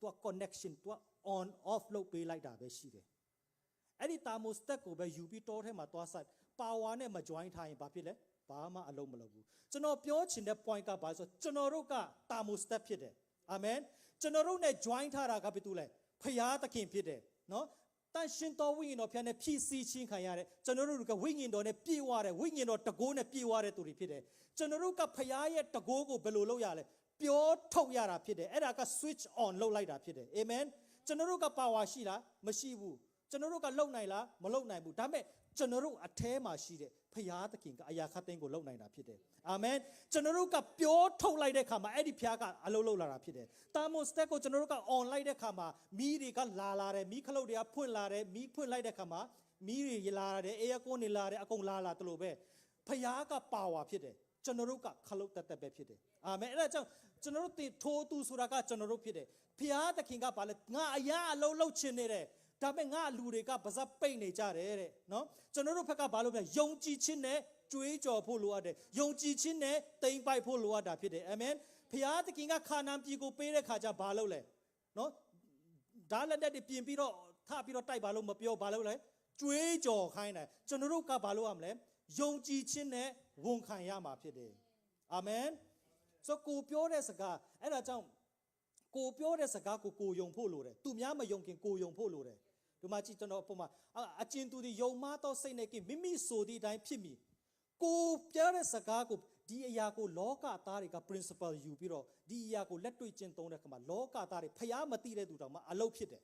သူက connection သူက on off လုပ်ပေးလိုက်တာပဲရှိတယ်အဲ့ဒီ thermostat ကိုပဲယူပြီးတောထဲမှာသွားဆိုင် power နဲ့မ join ထားရင်ဘာဖြစ်လဲဘာမှအလုံးမလုပ်ဘူးကျွန်တော်ပြောချင်တဲ့ point ကဘာလဲဆိုတော့ကျွန်တော်တို့က thermostat ဖြစ်တယ်အာမင်ကျွန်တော်တို့နဲ့ join ထားတာကဘာဖြစ်လဲဖရာသခင်ဖြစ်တယ်နော်တန်ရှင်တော်ဝိညာဉ်တော်ဖျားနဲ့ဖြည့်ဆည်းခြင်းခံရတဲ့ကျွန်တော်တို့ကဝိညာဉ်တော်နဲ့ပြည့်ဝတဲ့ဝိညာဉ်တော်တကိုးနဲ့ပြည့်ဝတဲ့သူတွေဖြစ်တယ်ကျွန်တော်တို့ကဖရာရဲ့တကိုးကိုဘယ်လိုလုပ်ရလဲ ပြောထုတ်ရတာဖြစ်တယ်အဲ့ဒါက switch on လုပ်လိုက်တာဖြစ်တယ်အာမင်ကျွန်တော်တို့က power ရှိလားမရှိဘူးကျွန်တော်တို့ကလုံနိုင်လားမလုံနိုင်ဘူးဒါပေမဲ့ကျွန်တော်တို့အแทမှာရှိတဲ့ဖရာသခင်ကအရာခတ်သိမ်းကိုလုံနိုင်တာဖြစ်တယ်အာမင်ကျွန်တော်တို့ကပြောထုတ်လိုက်တဲ့ခါမှာအဲ့ဒီဖရာကအလုံးလုံးလာတာဖြစ်တယ်တာမိုစတက်ကိုကျွန်တော်တို့က on လိုက်တဲ့ခါမှာမီးတွေကလာလာတယ်မီးခလုတ်တွေကဖွင့်လာတယ်မီးဖွင့်လိုက်တဲ့ခါမှာမီးတွေလာတယ်အေးကွန်းတွေလာတယ်အကုန်လာလာတလို့ပဲဖရာကပါဝါဖြစ်တယ် ကျွန်တော်တို့ကခလုတ်တက်တက်ပဲဖြစ်တယ်အာမင်အဲ့ဒါကြောင့်ကျွန်တော်တို့တင်ထိုးသူဆိုတာကကျွန်တော်တို့ဖြစ်တယ်ဖရာသခင်ကပါလဲငါအရာအလုံးလုံးချင်နေတယ်ဒါပေမဲ့ငါလူတွေကပါဇက်ပိတ်နေကြတယ်တဲ့နော်ကျွန်တော်တို့ဘက်ကဘာလို့လဲယုံကြည်ခြင်းနဲ့ကြွေးကြော်ဖို့လိုအပ်တယ်ယုံကြည်ခြင်းနဲ့တိမ်ပိုက်ဖို့လိုအပ်တာဖြစ်တယ်အာမင်ဖျားသခင်ကခါနာန်ပြည်ကိုပေးတဲ့ခါကျဘာလုပ်လဲနော်ဓာတ်လက်တက်တွေပြင်ပြီးတော့ထပြီးတော့တိုက်ပါလို့မပြောဘာလုပ်လဲကြွေးကြော်ခိုင်းတယ်ကျွန်တော်တို့ကဘာလုပ်ရမလဲယုံကြည်ခြင်းနဲ့ ဝန်ခံရမှာဖြစ်တယ်အာမင်ဆိုကိုပြောတဲ့စကားအဲ့ဒါကြောင့်ကိုပြောတဲ့စကားကိုကိုယုံဖို့လိုတယ်သူများမယုံခင်ကိုယုံဖို့လိုတယ်ဒီမှာကြည့်ကျွန်တော်ပုံမှာအကျဉ်သူဒီယုံမတော့စိတ်နဲ့ကမိမိဆိုသည့်အတိုင်းဖြစ်မိကိုပြောတဲ့စကားကိုဒီအရာကိုလောကသားတွေက principle ယူပြီးတော့ဒီအရာကိုလက်တွေ့ကျင့်သုံးတဲ့ခါမှာလောကသားတွေဖျားမသိတဲ့သူတောင်မှအလုပ်ဖြစ်တယ်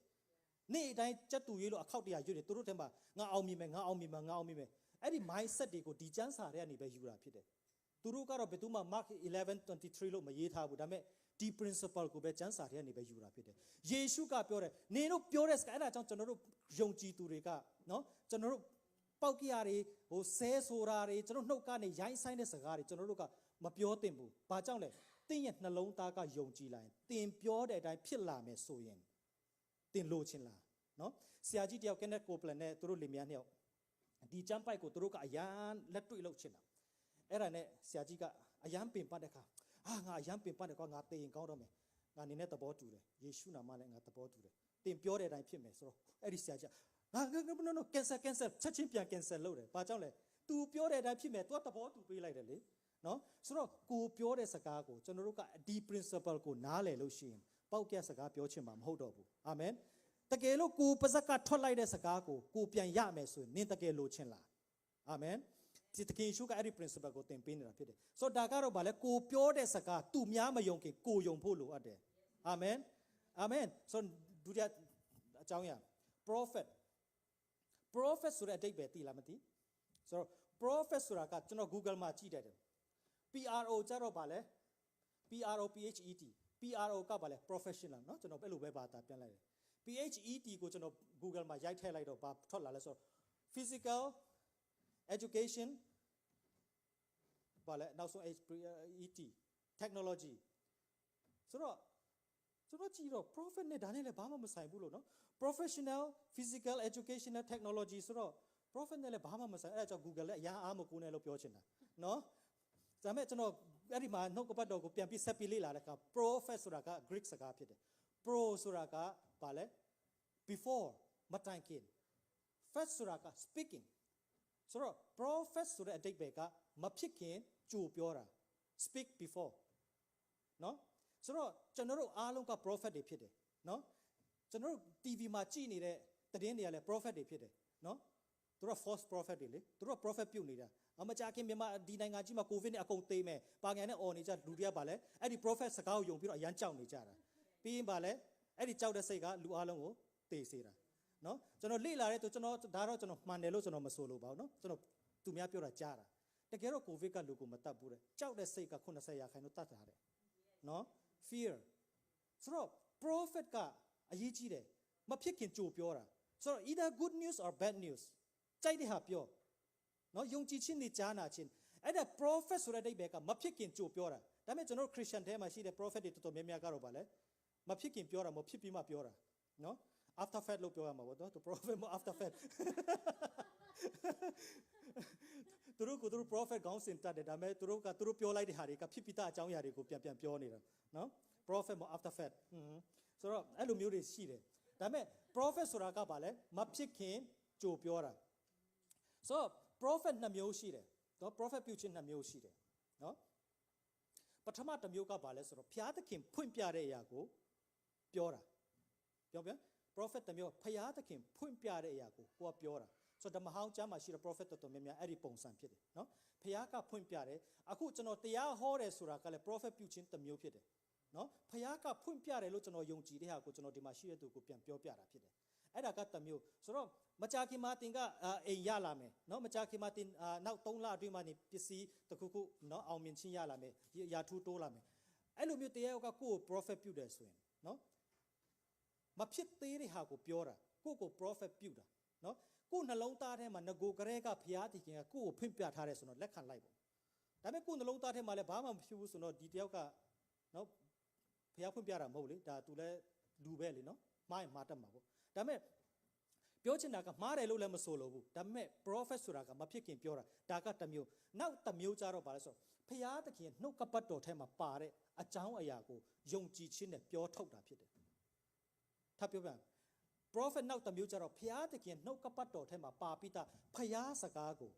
နေ့အတိုင်းစက်တူရေးလို့အခောက်တရာရွတ်တယ်သူတို့ထဲမှာငါအောင်မြင်မယ်ငါအောင်မြင်မယ်ငါအောင်မြင်မယ် အဲ့ဒီ mindset တွေကိုဒီကျမ်းစာတွေကနေပဲယူတာဖြစ်တယ်သူတို့ကတော့ဘယ်သူမှ Mark 11:23လို့မရေးထားဘူးဒါပေမဲ့ဒီ principle ကိုပဲကျမ်းစာထဲကနေပဲယူတာဖြစ်တယ်။ယေရှုကပြောတယ်နင်တို့ပြောတဲ့စကားအဲ့ဒါကြောင့်ကျွန်တော်တို့ယုံကြည်သူတွေကနော်ကျွန်တော်တို့ပောက်ကြရတွေဟိုဆဲဆိုတာတွေကျွန်တော်နှုတ်ကနေရိုင်းဆိုင်တဲ့စကားတွေကျွန်တော်တို့ကမပြောသင့်ဘူး။ဘာကြောင့်လဲ။တင်းရဲ့နှလုံးသားကယုံကြည်လိုက်ရင်တင်ပြောတဲ့အတိုင်းဖြစ်လာမယ်ဆိုရင်တင်လို့ချင်းလားနော်။ဆရာကြီးတယောက်ကနဲ့ကိုပလန်နဲ့သူတို့လင်မယားနှစ်ယောက် ဒီကျမ်းပိုက်ကိုသူတို့ကအရန်လက်တွေ့လုပ်ချင်တာ။အဲ့ဒါနဲ့ဆရာကြီးကအရန်ပင်ပတ်တဲ့ခါအာငါအရန်ပင်ပတ်တယ်ကွာငါတေရင်ကောင်းတော့မယ်ငါနေနဲ့သဘောတူတယ်ယေရှုနာမနဲ့ငါသဘောတူတယ်တင်ပြောတဲ့အတိုင်းဖြစ်မယ်ဆိုတော့အဲ့ဒီဆရာကြီးငါငါ no no cancel cancel ချက်ချင်းပြန် cancel လုပ်တယ်ဘာကြောင့်လဲ तू ပြောတဲ့အတိုင်းဖြစ်မယ် तू သဘောတူပေးလိုက်တယ်လေနော်ဆိုတော့ကိုပြောတဲ့စကားကိုကျွန်တော်တို့ကဒီ principle ကိုနားလည်လို့ရှိရင်ပေါက်ပြက်စကားပြောချင်မှာမဟုတ်တော့ဘူးအာမင် တကယ်လို့ကိုပါဇက်ကထွက်လိုက်တဲ့စကားကိုကိုပြန်ရမယ်ဆိုရင်နင်တကယ်လို့ချင်လားအာမင်ဒီတကယ်ရှုကအဲ့ဒီ principle ကိုသင်ပေးနေတာဖြစ်တယ်ဆိုတော့ဒါကတော့ဗာလဲကိုပြောတဲ့စကားသူများမယုံခင်ကိုယုံဖို့လိုအပ်တယ်အာမင်အာမင်ဆိုတော့ဒုတိယအကြောင်းအရာ prophet prophet ဆိုတဲ့အဓိပ္ပာယ်သိလားမသိဆိုတော့ prophet ဆိုတာကကျွန်တော် Google မှာကြည့်တယ် PRO ကြတော့ဗာလဲ PRO PHET PRO ကဗာလဲ professional เนาะကျွန်တော်အဲ့လိုပဲဘာသာပြန်လိုက်တယ် PHET ကိုကျွန်တော် Google မှာရိုက်ထည့်လိုက်တော့ဘာထွက်လာလဲဆိုတော့ physical education ဘာလဲနောက်ဆုံး ET technology ဆိုတော့ကျွန်တော်ကြည့်တော့ profit နဲ့ဒါနဲ့လည်းဘာမှမဆိုင်ဘူးလို့နော် professional physical educational technology ဆိုတော့ profit နဲ့လည်းဘာမှမဆိုင်အဲ့ဒါကြောင့် Google လည်းအရာအားမကူနဲ့လို့ပြောချင်တာနော်ဒါပေမဲ့ကျွန်တော်အဲ့ဒီမှာနှုတ်ကပတ်တော်ကိုပြန်ပြီးဆက်ပြီးလေ့လာတဲ့အခါ prophet ဆိုတာက Greek စကားဖြစ်တယ် pro ဆိုတာက ဘာလဲ before မတိုင်ခင် first ဆိုတာက speaking ဆိုတော့ prophet ဆိုတဲ့အဓိပ္ပာယ်ကမဖြစ်ခင်ကြိုပြောတာ speak before နော်ဆိုတော့ကျွန်တော်တို့အားလုံးက prophet တွေဖြစ်တယ်နော်ကျွန်တော်တို့ TV မှာကြည့်နေတဲ့သတင်းတွေကလည်း prophet တွေဖြစ်တယ်နော်သူတို့ false prophet တွေလေသူတို့ prophet ပြုတ်နေတာအမကြခင်မြန်မာဒီနိုင်ငံကြီးမှာ covid နဲ့အကုန်သိမ်းမယ်ပါငံနဲ့អော်နေကြလူတွေကပါလဲအဲ့ဒီ prophet စကားကိုယုံပြီးတော့အရန်ကြောက်နေကြတာပြီးရင်ပါလဲ အဲ့ဒီကြောက်တဲ့စိတ်ကလူအားလုံးကိုတေစေတာနော်ကျွန်တော်လေ့လာတဲ့သူကျွန်တော်ဒါတော့ကျွန်တော်မှန်တယ်လို့ကျွန်တော်မဆိုလို့ပါဘူးနော်ကျွန်တော်သူများပြောတာကြားတာတကယ်တော့ကိုဗစ်ကလူကိုမတတ်ဘူးတဲ့ကြောက်တဲ့စိတ်က80ရာခိုင်နှုန်းတတ်တာတဲ့နော် fear ဆိုတော့ prophet ကအရေးကြီးတယ်မဖြစ်ခင်ကြိုပြောတာဆိုတော့ either good news or bad news ကြိုက်တဲ့ဟာပြောနော်ယုံကြည်ခြင်းနဲ့ကြားနာခြင်းအဲ့ဒါ prophet ဆိုတဲ့အဓိပ္ပာယ်ကမဖြစ်ခင်ကြိုပြောတာဒါပေမဲ့ကျွန်တော် Christian ထဲမှာရှိတဲ့ prophet တွေတော်တော်များများကတော့ဗာလဲ မဖြစ်ခင်ပြောတာမဖြစ်ပြီးမှပြောတာနော် after fact လို့ပြောရမှာပေါ့နော်သူ prophet မ after fact သူတို့ကသူတို့ prophet ခေါင်းစဉ်တတ်တယ်ဒါပေမဲ့သူတို့ကသူတို့ပြောလိုက်တဲ့ဟာတွေကဖြစ်ပြီးသားအကြောင်းအရာတွေကိုပြန်ပြန်ပြောနေတာနော် prophet မ after fact ဟွန်းဆိုတော့အဲ့လိုမျိုးတွေရှိတယ်ဒါပေမဲ့ prophet ဆိုတာကဘာလဲမဖြစ်ခင်ကြိုပြောတာဆိုတော့ prophet နှစ်မျိုးရှိတယ်နော် prophet ပြုခြင်းနှစ်မျိုးရှိတယ်နော်ပထမတစ်မျိုးကဘာလဲဆိုတော့ဘုရားသခင်ဖွင့်ပြတဲ့အရာကို ပြောတာပြောပြန် prophet တစ်မျိုးဘုရားသခင်ဖွင့်ပြတဲ့အရာကိုကိုကပြောတာဆိုတော့ဓမ္မဟောင်းကျမ်းမှာရှိတဲ့ prophet တော်တော်များများအဲ့ဒီပုံစံဖြစ်တယ်နော်ဘုရားကဖွင့်ပြတယ်အခုကျွန်တော်တရားဟောတယ်ဆိုတာကလည်း prophet ပြုခြင်းတစ်မျိုးဖြစ်တယ်နော်ဖခင်ကဖွင့်ပြတယ်လို့ကျွန်တော်ယုံကြည်တဲ့ဟာကိုကျွန်တော်ဒီမှာရှိတဲ့သူကိုပြန်ပြောပြတာဖြစ်တယ်အဲ့ဒါကတစ်မျိုးဆိုတော့မကြာခင်မှာတင်ကအာအိမ်ရလာမယ်နော်မကြာခင်မှာတင်အာနောက်3လအတွင်းမှာနေပစ္စည်းတစ်ခုခုနော်အောင်မြင်ချင်းရလာမယ်ရာထူးတိုးလာမယ်အဲ့လိုမျိုးတရားကကိုယ့်ကို prophet ပြုတယ်ဆိုရင်နော် မဖြစ်သေးတဲ့ဟာကိုပြောတာကိုယ့်ကို prophet ပြုတာနော်ကိုယ့်နှလုံးသားထဲမှာငကိုကလေးကဘုရားတည်ခင်ကကိုယ့်ကိုဖွင့်ပြထားတယ်ဆိုတော့လက်ခံလိုက်ပေါ့ဒါပေမဲ့ကိုယ့်နှလုံးသားထဲမှာလည်းဘာမှမဖြစ်ဘူးဆိုတော့ဒီတယောက်ကနော်ဖះဖွင့်ပြတာမဟုတ်လေဒါ तू လဲလူပဲလေနော်မှားရင်မှားတတ်မှာပေါ့ဒါပေမဲ့ပြောချင်တာကမှားတယ်လို့လည်းမဆိုလို့ဘူးဒါပေမဲ့ prophet ဆိုတာကမဖြစ်ခင်ပြောတာဒါကတစ်မျိုးနောက်တစ်မျိုးကြတော့ဗာလဲဆိုဖះသခင်နှုတ်ကပတ်တော်ထဲမှာပါတဲ့အကြောင်းအရာကိုယုံကြည်ခြင်းနဲ့ပြောထုတ်တာဖြစ်တယ် ထပ်ပြောပြမယ် prophet နောက်တစ်မျိုးကြတော့ဖះသခင်နှုတ်ကပတ်တော်ထဲမှာပါပြီးသားဖះစကားကို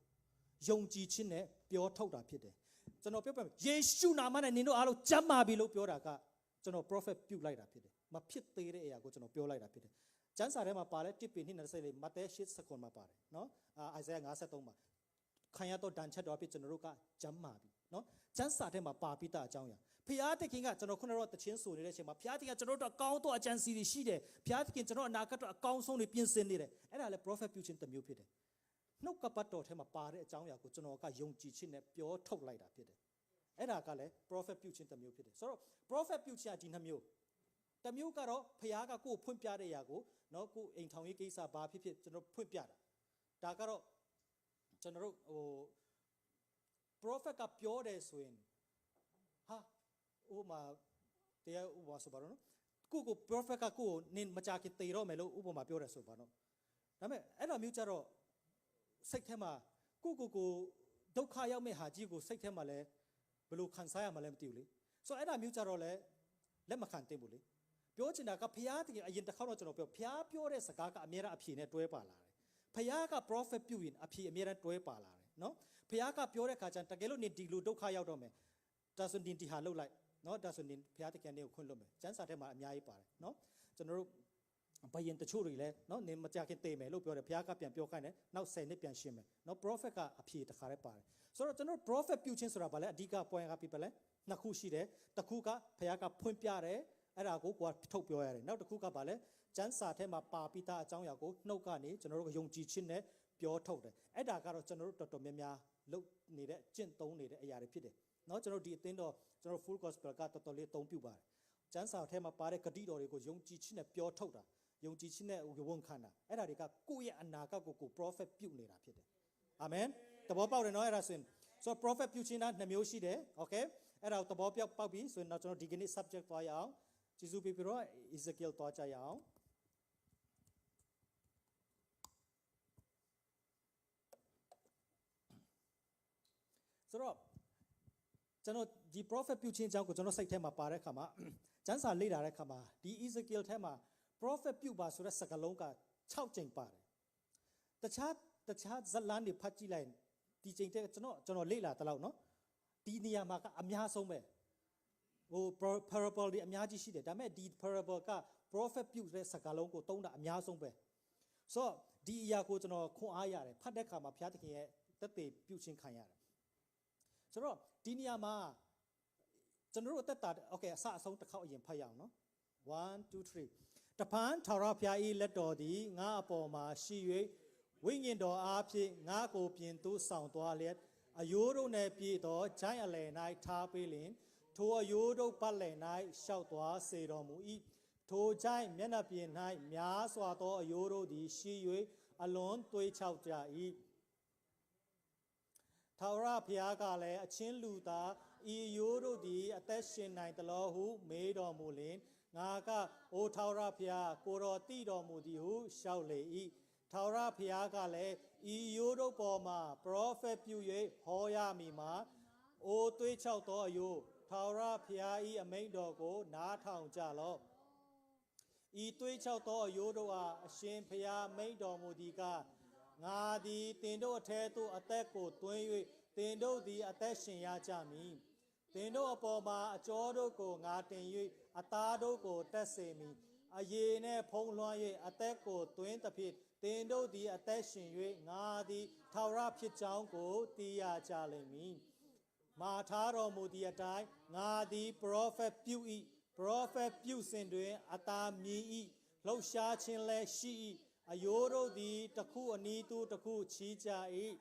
ယုံကြည်ခြင်းနဲ့ပြောထုတ်တာဖြစ်တယ်ကျွန်တော်ပြောပြမယ်ယေရှုနာမနဲ့နင်တို့အားလုံးကျမ်းမာပြီလို့ပြောတာကကျွန်တော် prophet ပြုတ်လိုက်တာဖြစ်တယ်မဖြစ်သေးတဲ့အရာကိုကျွန်တော်ပြောလိုက်တာဖြစ်တယ်ကျမ်းစာထဲမှာပါလဲတစ်ပင်နှစ်20လေးမဿဲ8စကွန်မှာပါတယ်နော်အာအိုင်ဇာ53မှာခံရတော့တန်ချက်တော်ဖြစ်ကျွန်တော်တို့ကကျမ်းမာပြီနော်ကျမ်းစာထဲမှာပါပြီးသားအကြောင်းအရာ ဖျားသခင်ကကျွန်တော်ခုနကတော့တချင်းဆိုနေတဲ့အချိန်မှာဖျားသခင်ကကျွန်တော်တို့အကောင်းတော့အကြံစီတွေရှိတယ်ဖျားသခင်ကျွန်တော်အနာဂတ်တော့အကောင်းဆုံးတွေပြင်ဆင်နေတယ်အဲ့ဒါလည်း prophet fusion တစ်မျိုးဖြစ်တယ်နှုတ်ကပတ်တော်ထဲမှာပါတဲ့အကြောင်းအရာကိုကျွန်တော်ကယုံကြည်ခြင်းနဲ့ပြောထုတ်လိုက်တာဖြစ်တယ်အဲ့ဒါကလည်း prophet fusion တစ်မျိုးဖြစ်တယ်ဆိုတော့ prophet fusion ကဒီနှစ်မျိုးတစ်မျိုးကတော့ဖျားကကိုယ်ဖွင့်ပြတဲ့အရာကိုနော်ကိုယ်အိမ်ထောင်ရေးကိစ္စဘာဖြစ်ဖြစ်ကျွန်တော်ဖွင့်ပြတာဒါကတော့ကျွန်တော်တို့ဟို prophet ကပြောတယ်ဆိုရင် ဥပမာတရားဥပမာဆိုပါတော့နော်ကိုကို prophet ကကိုကိုနင်မကြခင်တေတော့မယ်လို့ဥပမာပြောတယ်ဆိုပါတော့ဒါပေမဲ့အဲ့လိုမျိုးကြတော့စိတ်ထဲမှာကိုကိုကိုဒုက္ခရောက်မဲ့ဟာကြီးကိုစိတ်ထဲမှာလဲဘယ်လိုခံစားရမှလဲမသိဘူးလေဆိုတော့အဲ့ဒါမျိုးကြတော့လဲလက်မခံသင့်ဘူးလေပြောချင်တာကဖျားတကယ်အရင်တစ်ခေါက်တော့ကျွန်တော်ပြောဖျားပြောတဲ့စကားကအများအားအဖြေနဲ့တွဲပါလာတယ်ဖျားက prophet ပြုရင်အဖြေအများအားတွဲပါလာတယ်နော်ဖျားကပြောတဲ့ခါကျရင်တကယ်လို့နေဒီလိုဒုက္ခရောက်တော့မယ်ဒါဆိုရင်ဒီဟာလှုပ်လိုက် နော်ဒါဆိုရင်ဖျားတကယ်နေကိုခွင့်လွတ်မယ်ကျမ်းစာထဲမှာအများကြီးပါတယ်နော်ကျွန်တော်တို့ဘယင်တချို့တွေလည်းနော်နေမကြခင်တေးမယ်လို့ပြောတယ်ဘုရားကပြန်ပြောခိုင်းတယ်နောက်10နှစ်ပြန်ရှင်းမယ်နော် prophet ကအဖြေတခါတည်းပါတယ်ဆိုတော့ကျွန်တော် prophet ပြုခြင်းဆိုတာဗာလဲအဓိက point ကပြပလဲနှစ်ခုရှိတယ်တစ်ခုကဘုရားကဖွင့်ပြတယ်အဲ့ဒါကိုကိုကထုတ်ပြောရတယ်နောက်တစ်ခုကဗာလဲကျမ်းစာထဲမှာပါပြီးသားအကြောင်းအရာကိုနှုတ်ကနေကျွန်တော်တို့ယုံကြည်ခြင်းနဲ့ပြောထုတ်တယ်အဲ့ဒါကတော့ကျွန်တော်တို့တော်တော်များများလုပ်နေတဲ့ကျင့်သုံးနေတဲ့အရာတွေဖြစ်တယ် နော်ကျွန်တော်ဒီအသင်းတော့ကျွန်တော် full gospel ကတော်တော်လေးအသုံးပြုပါတယ်ကျမ်းစာထဲမှာပါတဲ့ဂတိတော်တွေကိုယုံကြည်ခြင်းနဲ့ပြောထုတ်တာယုံကြည်ခြင်းနဲ့ဝန်ခံတာအဲ့ဒါတွေကကိုယ့်ရဲ့အနာဂတ်ကိုကို prophet ပြုနေတာဖြစ်တယ်အာမင်သဘောပေါက်တယ်နော်အဲ့ဒါဆိုရင်ဆိုတော့ prophet ပြုခြင်းတာနှစ်မျိုးရှိတယ် okay အဲ့ဒါကိုသဘောပေါက်ပေါက်ပြီဆိုရင်တော့ကျွန်တော်ဒီကနေ့ subject သွားရအောင်ကျေးဇူးပေးပြီးတော့ Ezekiel သွားကြရအောင်ဆိုတော့ ကျွန်တော်ဒီ prophet ပြုခြင်းအကြောင်းကိုကျွန်တော်စိတ်ထဲမှာပါတဲ့အခါမှာကျမ်းစာလေ့လာတဲ့အခါမှာဒီ Ezekiel ထဲမှာ prophet ပြုပါဆိုတဲ့စကားလုံးက6ကြိမ်ပါတယ်တခြားတခြားဇတ်လန်းတွေဖတ်ကြည့်လိုက်ဒီကြိမ်တဲ့ကျွန်တော်ကျွန်တော်လေ့လာတလောက်နော်ဒီနေရာမှာကအများဆုံးပဲဟို parable တွေအများကြီးရှိတယ်ဒါပေမဲ့ဒီ parable က prophet ပြုတဲ့စကားလုံးကိုသုံးတာအများဆုံးပဲဆိုတော့ဒီအရာကိုကျွန်တော်ခွန်အားရတယ်ဖတ်တဲ့အခါမှာဘုရားသခင်ရဲ့တက်ပေပြုခြင်းခံရတယ် ဆိုတော့ဒီနေရာမှာကျွန်တော်တို့အသက်တာโอเคအစအဆုံးတစ်ခေါက်အရင်ဖတ်ရအောင်နော်1 2 3တပန်းထာဝရဘုရား၏လက်တော်သည်ငါအပေါ်မှာရှိ၍ဝိညာဉ်တော်အားဖြင့်ငါကိုပြင်သို့ဆောင်သွားလျက်အယိုးတို့နှင့်ပြည်သောဂျိုင်းအလယ်၌ထားပေးလျင်ထိုအယိုးတို့ပတ်လည်၌ရှောက်သွားစေတော်မူ၏ထိုဂျိုင်းမျက်နှာပြင်၌များစွာသောအယိုးတို့သည်ရှိ၍အလွန်သွေးချောက်ကြ၏ ထာဝရဘုရားကလည်းအချင်းလူသားဤရိုးတို့သည်အသက်ရှင်နိုင်သလောဟု မေးတော်မူလင်ငါကအိုထာဝရဘုရားကိုတော်တည်တော်မူသည်ဟုလျှောက်လေ၏ထာဝရဘုရားကလည်းဤရိုးတို့ပေါ်မှာပရောဖက်ပြု၍ဟောရမည်မှာအိုသွေးချောက်သောအယိုးထာဝရဘုရား၏အမိန့်တော်ကို နားထောင်ကြလော့ဤသွေးချောက်သောအယိုးတို့အားအရှင်ဖျားမိန့်တော်မူသည်က ငါသည်တင်တို့အထဲသို့အသက်ကိုသွင်း၍တင်တို့သည်အသက်ရှင်ရကြမည်တင်တို့အပေါ်မှာအကျော်တို့ကိုငါတင်၍အသားတို့ကိုတက်စေမည်အယေနှင့်ဖုံးလွှမ်း၍အသက်ကိုသွင်းသဖြင့်တင်တို့သည်အသက်ရှင်၍ငါသည်ထာဝရဖြစ်ကြောင်းကိုသိရကြလိမ့်မည်မာထားတော်မူသည့်အတိုင်းငါသည် prophet ပြု၏ prophet ပြုစဉ်တွင်အသာမြည်၏လှုပ်ရှားခြင်းလည်းရှိ၏ အယိုးတို့သည်တစ်ခုအနီးသို့တစ်ခုချီးကြ၏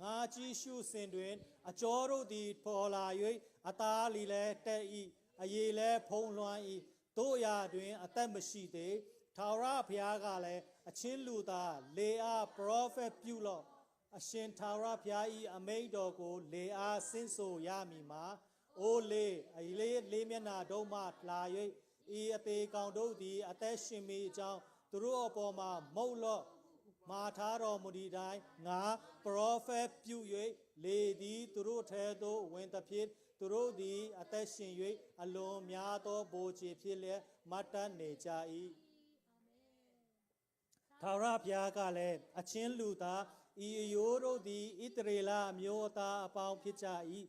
ငါကြည့်ရှုစဉ်တွင် အကျော်တို့သည်ပေါ်လာ၍အသားလီလည်းတက်၏အယေလည်းဖုံးလွှမ်း၏တို့ရာတွင် အသက်မရှိသေးထာဝရဘုရားကလည်းအချင်းလူသားလေအား prophet ပြုလော့အရှင်သာရဘုရား၏အမိန့်တော်ကို လေအားဆင်းဆိုရမည်မှာအိုးလေအလေးလေးမျက်နာတို့မှလာ၍ဤအသေးကောင်တို့သည် အသက်ရှင်မိအကြောင်း သူတို့အပေါ်မှာမုတ်လော့မာထားတော်မူသည့်တိုင်းငါပရောဖက်ပြု၍လေသည်သူတို့ထဲသို့ဝင်သဖြင့်သူတို့သည်အသက်ရှင်၍အလွန်များသောဘိုးချေဖြစ်လျက်မတ်တတ်နေကြ၏သာရဘုရားကလည်းအချင်းလူသားဤအယိုးတို့သည်ဣတရေလအမျိုးသားအပေါင်းဖြစ်ကြ၏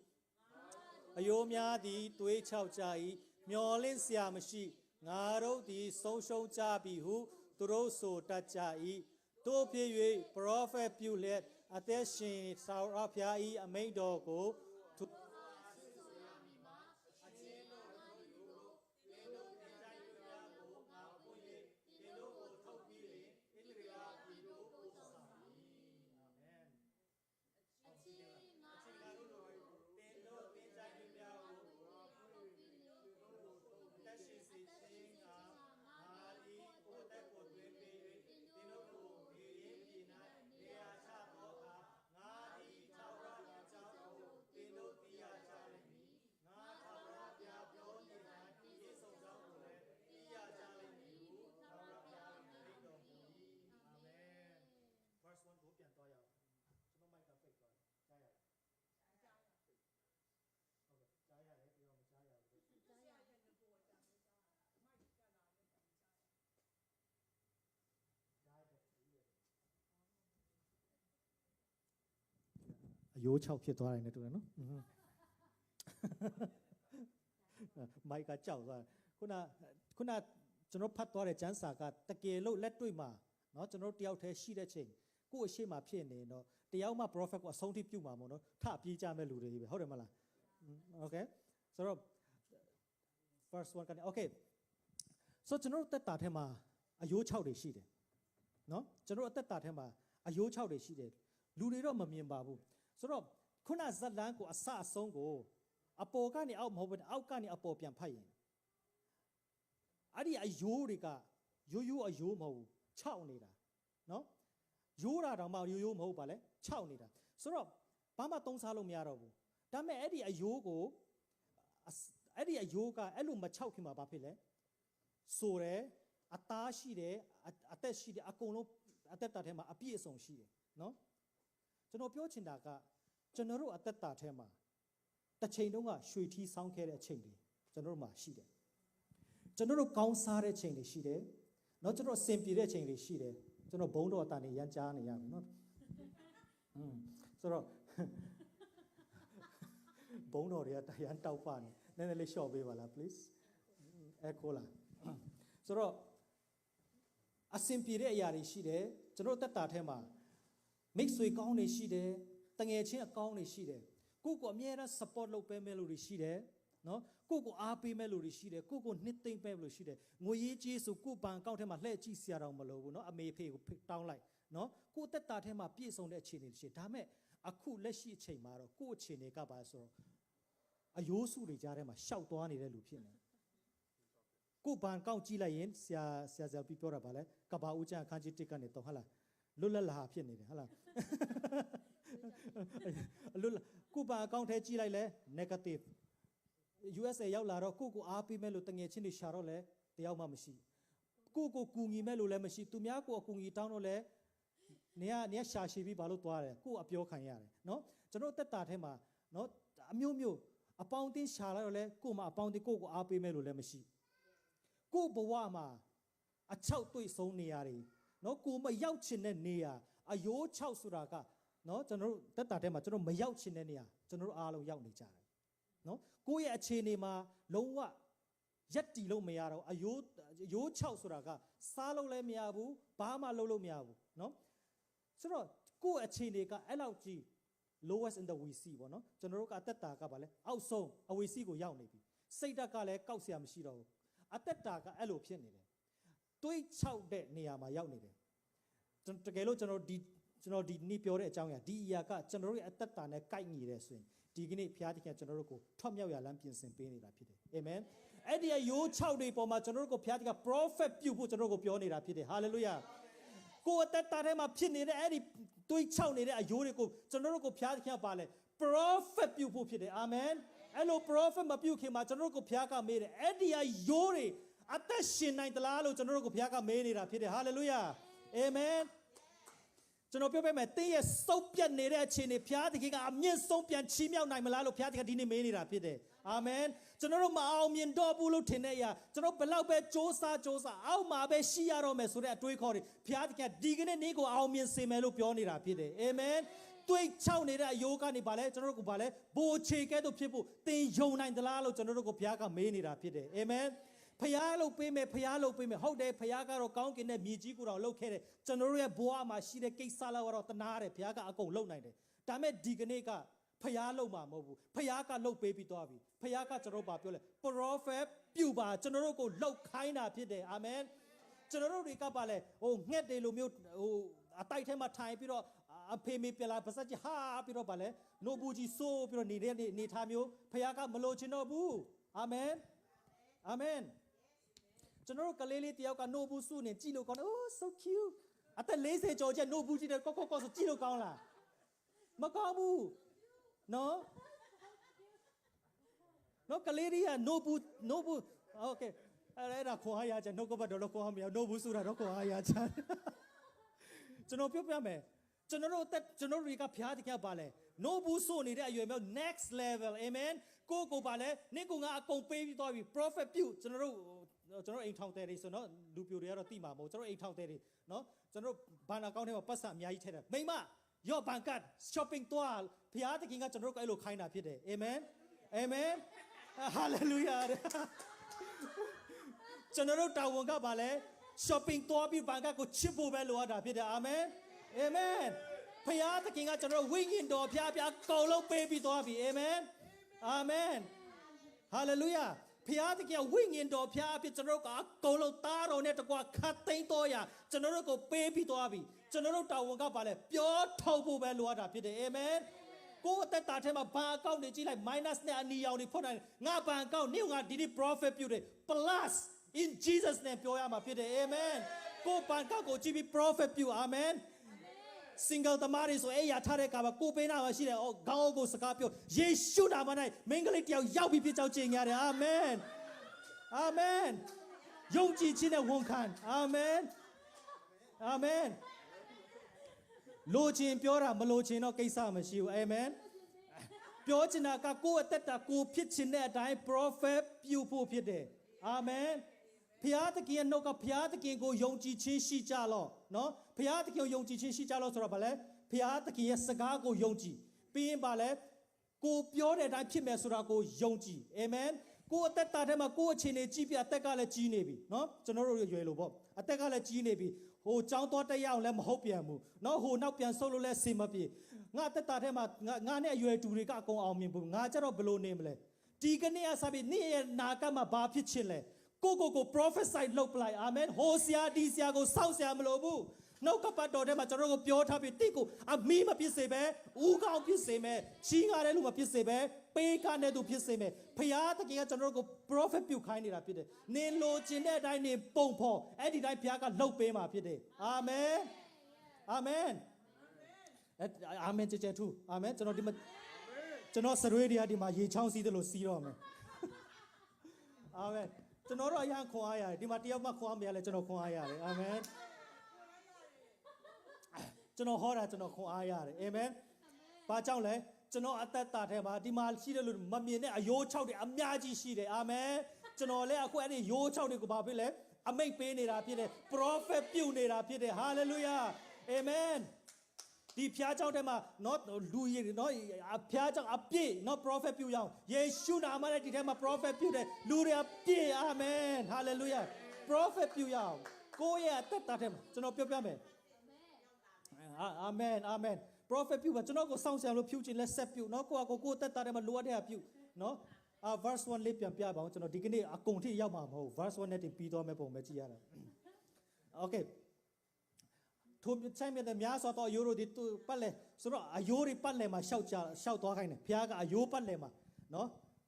အယိုးများသည်သွေးချောက်ကြ၏မျော်လင့်စရာမရှိငါတို့သည်ဆုံးရှုံးကြပြီဟု သူတို့ဆိုတတ်ကြ၏တို့ဖြစ်၍ပရောဖက်ပြုလျက်အသက်ရှင်သာရဘုရား၏အမိန့်တော်ကိုသူ verse 1ကိုပြန်သွားရအောင်ကျွန်တော်မိုက်ကပိတ်သွားတယ်ကြားရလားဟုတ်ကဲ့ကြားရတယ်ပြီးတော့မကြားရဘူးကြားရတယ် အယိုး6ဖြစ်သွားတယ်နဲ့တူတယ်နော်မိုက်ကကြောက်သွားခုနခုနကျွန်တော်ဖတ်သွားတဲ့ကျမ်းစာကတကယ်လို့လက်တွေ့မှာနော်ကျွန်တော်တယောက်တည်းရှိတဲ့ချိန်ကို့အရှိမဖြစ်နေတော့တယောက်မှ prophet ကိုအဆုံးထိပြုမှာမို့နော်ထပြေးကြမဲ့လူတွေပဲဟုတ်တယ်မလား okay ဆိုတော့ first one ကနေ okay so ကျွန်တော်တက်တာထဲမှာအယိုး6တွေရှိတယ်နော်ကျွန်တော်အသက်တာထဲမှာအယိုး6တွေရှိတယ်လူတွေတော့မမြင်ပါဘူး ဆိုတော့ခုနဇက်လန်းကိုအစအဆုံးကိုအပေါ်ကနေအောက်မဟုတ်ဘူးအောက်ကနေအပေါ်ပြန်ဖတ်ရင်အဲ့ဒီအယိုးတွေကရိုးရိုးအယိုးမဟုတ်ဘူးခြောက်နေတာနော်ရိုးတာတောင်မှရိုးရိုးမဟုတ်ပါလေခြောက်နေတာဆိုတော့ဘာမှသုံးစားလို့မရတော့ဘူးဒါပေမဲ့အဲ့ဒီအယိုးကိုအဲ့ဒီအယိုးကအဲ့လိုမခြောက်ခင်မှာဘာဖြစ်လဲဆိုတယ်အသားရှိတယ်အသက်ရှိတယ်အကုန်လုံးအသက်တာထဲမှာအပြည့်အစုံရှိတယ်နော် ကျွန်တော်ပြောချင်တာကကျွန်တော်တို့အသက်တာထဲမှာတစ်ချိန်တုန်းကရွှေထီးဆောင်းခဲ့တဲ့အချိန်တွေကျွန်တော်တို့မှာရှိတယ်ကျွန်တော်တို့ကောင်းစားတဲ့ချိန်တွေရှိတယ်နော်ကျွန်တော်အစင်ပြေတဲ့ချိန်တွေရှိတယ်ကျွန်တော်ဘုံတော်အတန်နေရမ်းကြားနေရပြီနော်อืมဆိုတော့ဘုံတော်တွေကတရမ်းတောက်ပနေနည်းနည်းလေးရှော့ပေးပါလား please အဲခိုးလားဆိုတော့အစင်ပြေတဲ့အရာတွေရှိတယ်ကျွန်တော်တက်တာထဲမှာ မိတ်ဆွေကောင်းတွေရှိတယ်တငယ်ချင်းအကောင်းတွေရှိတယ်ကိုယ့်ကိုအမြဲတမ်း support လုပ်ပေးမဲ့လူတွေရှိတယ်နော်ကိုယ့်ကိုအားပေးမဲ့လူတွေရှိတယ်ကိုယ့်ကိုနှစ်သိမ့်ပေးမဲ့လူရှိတယ်ငွေရေးကြေးဆိုကိုယ့်ဘဏ်အကောင့်ထဲမှာလှည့်ကြည့်စရာတော့မလိုဘူးနော်အမေဖေကိုတောင်းလိုက်နော်ကိုယ့်တက်တာထဲမှာပြည့်စုံတဲ့အခြေအနေတွေရှိတယ်ဒါမဲ့အခုလက်ရှိအချိန်မှာတော့ကိုယ့်အခြေအနေကပါဆိုတော့အယိုးစုတွေကြားထဲမှာရှောက်သွားနေတဲ့လူဖြစ်နေကိုဘန်ကောက်ကြည့်လိုက်ရင်ဆရာဆရာဇယ်ပြီးပြောတာဗာလဲကဘာဦးကျန်အခန်းကြီး1ကနေတော့ဟုတ်လား လွတ်လပ်လာဖြစ်နေတယ်ဟုတ်လားလွတ်လပ်ကိုဘန်အကောင့်ထဲကြည့်လိုက်လဲ negative USA ရောက်လာတော့ကိုကိုအားပေးမဲ့လို့တငယ်ချင်းတွေရှာတော့လဲတယောက်မှမရှိကိုကိုကူညီမဲ့လို့လည်းမရှိသူများကိုအကူညီတောင်းတော့လဲနေကနေရှာရှည်ပြီးဘာလို့သွားတယ်ကိုအပြောခံရတယ်နော်ကျွန်တော်တက်တာထဲမှာနော်အမျိုးမျိုးအပေါင်းအသင်းရှာလိုက်တော့လဲကို့မှာအပေါင်းအသင်းကိုကိုအားပေးမဲ့လို့လည်းမရှိကိုယ့်ဘဝမှာအချောက်တွေ့ဆုံးနေရတယ် နော်ကိုမရောက်ချင်တဲ့နေရာအယိုးချောက်ဆိုတာကနော်ကျွန်တော်တို့တက်တာထဲမှာကျွန်တော်မရောက်ချင်တဲ့နေရာကျွန်တော်တို့အားလုံးရောက်နေကြတယ်နော်ကိုယ့်ရဲ့အခြေအနေမှာလုံးဝရက်တီလို့မရတော့အယိုးအယိုးချောက်ဆိုတာကစားလို့လည်းမရဘူးဘာမှလုပ်လို့မရဘူးနော်ဆိုတော့ကိုယ့်အခြေအနေကအဲ့လောက်ကြီး lowest in the WC ပေါ့နော်ကျွန်တော်တို့ကအသက်တာကပါလဲအောက်ဆုံးအဝေစီကိုရောက်နေပြီစိတ်ဓာတ်ကလည်းကောက်เสียမရှိတော့ဘူးအသက်တာကအဲ့လိုဖြစ်နေတယ် တွေးချောက်တဲ့နေရာမှာရောက်နေတယ်ကျွန်တကယ်လို့ကျွန်တော်ဒီကျွန်တော်ဒီနေ့ပြောတဲ့အကြောင်းအရာဒီအရာကကျွန်တော်တို့ရဲ့အသက်တာနဲ့ကိုက်ညီတယ်ဆိုရင်ဒီကနေ့ဘုရားသခင်ကကျွန်တော်တို့ကိုထွတ်မြောက်ရာလမ်းပြင်ဆင်ပေးနေတာဖြစ်တယ်အာမင်အဲ့ဒီအယိုး6တွေပေါ်မှာကျွန်တော်တို့ကိုဘုရားသခင်က prophet ပြုဖို့ကျွန်တော်တို့ကိုပြောနေတာဖြစ်တယ် hallelujah ကိုယ်အသက်တာထဲမှာဖြစ်နေတဲ့အဲ့ဒီတွေးချောက်နေတဲ့အယိုးတွေကိုကျွန်တော်တို့ကိုဘုရားသခင်ကပါလဲ prophet ပြုဖို့ဖြစ်တယ်အာမင်အဲ့လို prophet မပြုခင်မှာကျွန်တော်တို့ကိုဘုရားကမေးတယ်အဲ့ဒီအယိုးတွေ အသက်ရှင်နိုင်သလားလို့ကျွန်တော်တို့ကိုဘုရားကမေးနေတာဖြစ်တယ် hallelujah amen ကျွန်တော်ပြောပြမယ်တင်းရဲ့စုပ်ပြတ်နေတဲ့အခြေအနေဘုရားသခင်ကအမြင့်ဆုံးပြန်ချီးမြှောက်နိုင်မလားလို့ဘုရားသခင်ဒီနေ့မေးနေတာဖြစ်တယ်အာမင်ကျွန်တော်တို့မအောင်မြင်တော့ဘူးလို့ထင်တဲ့အရာကျွန်တော်ဘယ်လောက်ပဲစ조사စ조사အောက်မှာပဲရှိရတော့မယ်ဆိုတဲ့အတွေးခေါ်တွေဘုရားသခင်ကဒီကနေ့နေ့ကိုအောင်မြင်စေမယ်လို့ပြောနေတာဖြစ်တယ်အာမင်တွေးချောက်နေတဲ့အယိုးကနေပါလဲကျွန်တော်တို့ကပါလဲဘိုချေကဲ့သို့ဖြစ်ဖို့သင်ယုံနိုင်သလားလို့ကျွန်တော်တို့ကိုဘုရားကမေးနေတာဖြစ်တယ်အာမင် ဖျားလို့ပေးမယ်ဖျားလို့ပေးမယ်ဟုတ်တယ်ဖျားကတော့ကောင်းကင်နဲ့မြေကြီးကိုတော့လှုပ်ခဲ့တယ်ကျွန်တော်တို့ရဲ့ဘဝမှာရှိတဲ့ကိစ္စလောက်ကတော့တနာတယ်ဖျားကအကုန်လှုပ်နိုင်တယ်ဒါမဲ့ဒီကနေ့ကဖျားလို့မှာမဟုတ်ဘူးဖျားကလှုပ်ပေးပြီးသွားပြီဖျားကကျွန်တော်တို့ဘာပြောလဲ prophet ပြုပါကျွန်တော်တို့ကိုလှုပ်ခိုင်းတာဖြစ်တယ်အာမင်ကျွန်တော်တို့တွေကပါလဲဟိုငှက်တွေလိုမျိုးဟိုအတိုက်ထဲမှာထိုင်ပြီးတော့အဖေမေပြလာပါစက်ကြီးဟာပြီးတော့ပါလဲနိုဘူးကြီးဆိုးပြီးတော့နေတဲ့နေထားမျိုးဖျားကမလို့ချင်တော့ဘူးအာမင်အာမင် ကျွန်တော်တို့ကလေးလေးတယောက်ကနိုဘူးစုနေကြည့်လို့ကောင်းတယ် oh so cute အသက်40ကျော်ကျနိုဘူးကြည့်တယ်ကော့ကော့ကော့ဆိုကြည့်လို့ကောင်းလားမကောင်းဘူးနော်နော်ကလေးတွေကနိုဘူးနိုဘူးโอเคအဲ့ဒါခေါ်ရရချင်နှုတ်ကပတ်တော်လို့ခေါ်ရမရနိုဘူးဆိုတာတော့ခေါ်ရရချင်ကျွန်တော်ပြောပြမယ်ကျွန်တော်တို့တက်ကျွန်တော်တွေကဖျားတကပါလဲနိုဘူးဆိုနေတဲ့အရွယ်မျိုး next level amen ကိုကိုပါလဲနင့်ကငါအကုန်ပေးပြီးသွားပြီ prophet ပြုကျွန်တော်တို့ ကျွန်တော်အိမ်ထောင်တဲ့တွေဆိုတော့လူပြိုတွေကတော့တိမှာမဟုတ်ကျွန်တော်အိမ်ထောင်တဲ့တွေနော်ကျွန်တော်ဘန်အကောင့်ထဲမှာပတ်စံအများကြီးထည့်တယ်မိမရော့ဘန်ကတ် shopping သွားဖျားတခင်ကကျွန်တော်တို့ကအဲ့လိုခိုင်းတာဖြစ်တယ် amen amen hallelujah ကျွန်တော်တို့တာဝန်ကပါလဲ shopping သွားပြီးဘန်ကတ်ကိုချစ်ဖို့ပဲလိုအပ်တာဖြစ်တယ် amen amen ဖျားတခင်ကကျွန်တော်ဝိညာဉ်တော်ဖျားဖျားကောင်းလုံးပေးပြီးသွားပြီ amen amen hallelujah ဖျားတကယ်ဝိညာဉ်တော်ဖျားအဖြစ်ကျွန်တော်တို့ကအကုန်လုံးသားတော်နဲ့တကွာခတ်သိမ်းတော်ရကျွန်တော်တို့ကိုပေးပြီးသွားပြီကျွန်တော်တို့တာဝန်ကပါလဲပြောထုတ်ဖို့ပဲလိုအပ်တာဖြစ်တယ်အာမင်ကိုယ်အသက်တာထဲမှာဘာအကောင့်တွေကြည့်လိုက် minus နဲ့အနီရောင်တွေဖွင့်နိုင်ငါဘာအကောင့်နေ့ငါဒီနေ့ prophet ပြုတယ် plus in Jesus name ပြောရမှာဖြစ်တယ်အာမင်ကိုယ်ဘာအကောင့်ကိုကြည့်ပြီး prophet ပြုအာမင် single သမားတွေဆိုအဲ့ရထားတဲ့ကာမှာကိုပေးနာမှာရှိတယ်။အော်ခေါင်းအုပ်ကိုစကားပြောယေရှုနာမ၌မင်္ဂလိတယောက်ရောက်ပြီးဖြစ်ကြောင်းကြေညာတယ်။အာမင်။အာမင်။ယုံကြည်ခြင်းနဲ့ဝန်ခံ။အာမင်။အာမင်။လိုချင်ပြောတာမလိုချင်တော့ကိစ္စမရှိဘူး။အာမင်။ပြောချင်တာကကိုယ့်အသက်တာကိုဖြစ်ချင်တဲ့အတိုင်း prophet ပြုဖို့ဖြစ်တယ်။အာမင်။ ဖျားသခင်ရဲ့နှုတ်ကဖျားသခင်ကိုယုံကြည်ခြင်းရှိကြလော့နော်ဖျားသခင်ကိုယုံကြည်ခြင်းရှိကြလော့ဆိုတော့ဗာလဲဖျားသခင်ရဲ့စကားကိုယုံကြည်ပြီးရင်ဗာလဲကိုပြောတဲ့အတိုင်းဖြစ်မယ်ဆိုတာကိုယုံကြည်အာမင်ကိုအသက်တာထဲမှာကိုအခြေအနေကြီးပြအသက်ကလည်းကြီးနေပြီနော်ကျွန်တော်တို့ရွယ်လို့ပေါ့အသက်ကလည်းကြီးနေပြီဟိုចောင်းတော်တက်ရအောင်လည်းမဟုတ်ပြန်ဘူးနော်ဟိုနောက်ပြန်ဆုပ်လို့လည်းစင်မပြေငါအသက်တာထဲမှာငါငါနဲ့အရွယ်တူတွေကအကုန်အောင်မြင်ဘူးငါကြတော့ဘယ်လိုနေမလဲဒီကနေ့အစားပြီးနေ့ရဲ့နာကမှာဘာဖြစ်ချင်လဲ ကိုကိုကို prophesy လုပ်ပလိုက်အာမင်ဟိုဆရာဒီဆရာကိုစောက်ဆရာမလိုဘူးနှုတ်ကပတ်တော်ထဲမှာကျွန်တော်တို့ကိုပြောထားပြီးတိကိုအမီးမဖြစ်စေပဲဥကောင်းဖြစ်စေမယ်ချီးငါတဲ့လူမဖြစ်စေပဲပေးကတဲ့သူဖြစ်စေမယ်ဖခင်တကယ်ကကျွန်တော်တို့ကို prophet ပြုခိုင်းနေတာဖြစ်တယ်နင်လိုချင်တဲ့အတိုင်းနင်ပုံဖော်အဲ့ဒီတိုင်းဘုရားကလှုပ်ပေးမှာဖြစ်တယ်အာမင်အာမင်အာမင်ကြကြထူအာမင်ကျွန်တော်ဒီမှာကျွန်တော်စရွေးတွေကဒီမှာရေချောင်းစီးတယ်လို့စီးတော့မယ်အာမင် ကျွန်တော်တို့အရန်ခွန်အားရတယ်ဒီမှာတယောက်မှခွန်အားမရလဲကျွန်တော်ခွန်အားရတယ်အာမင်ကျွန်တော်ဟောတာကျွန်တော်ခွန်အားရတယ်အာမင်ဘာကြောင့်လဲကျွန်တော်အသက်တာထဲမှာဒီမှာရှိတဲ့လူမမြင်တဲ့အယိုး၆တွေအများကြီးရှိတယ်အာမင်ကျွန်တော်လည်းအခုအဲ့ဒီရိုးချောက်တွေကိုဘာဖြစ်လဲအမိတ်ပေးနေတာဖြစ်တယ် prophet ပြုတ်နေတာဖြစ်တယ် hallelujah amen ဒီဖျားเจ้าထဲမှာနော်လူရည်နော်အဖျားเจ้าအပြည့်နော် prophet ပြုတ်ရအောင်ယေရှုနာမနဲ့ဒီထဲမှာ prophet ပြုတ်တယ်လူတွေအပြည့် amen hallelujah prophet ပြုတ်ရအောင်ကိုယ့်ရဲ့အသက်တာထဲမှာကျွန်တော်ပြောပြမယ်အာမင်အာမင် prophet ပြုတ်ပါကျွန်တော်ကိုစောင့်ဆံလို့ဖြူခြင်းလက်ဆက်ပြုတ်နော်ကိုယ့်အကိုကိုယ့်အသက်တာထဲမှာလိုအပ်တဲ့အပြုတ်နော်အာ verse 1လေးပြန်ပြပါအောင်ကျွန်တော်ဒီကနေ့အကုန်ထိရောက်မှာမဟုတ် verse 1နဲ့တင်ပြီးသွားမယ့်ပုံပဲကြည့်ရတာ okay ထိုဆိုင်မြတ်တဲ့များစွာသောအယိုးတို့ဒီသူပတ်လဲဆိုတော့အယိုးတွေပတ်လဲမှာရှောက်ကြရှောက်သွားခိုင်းတယ်ဘုရားကအယိုးပတ်လဲမှာနော်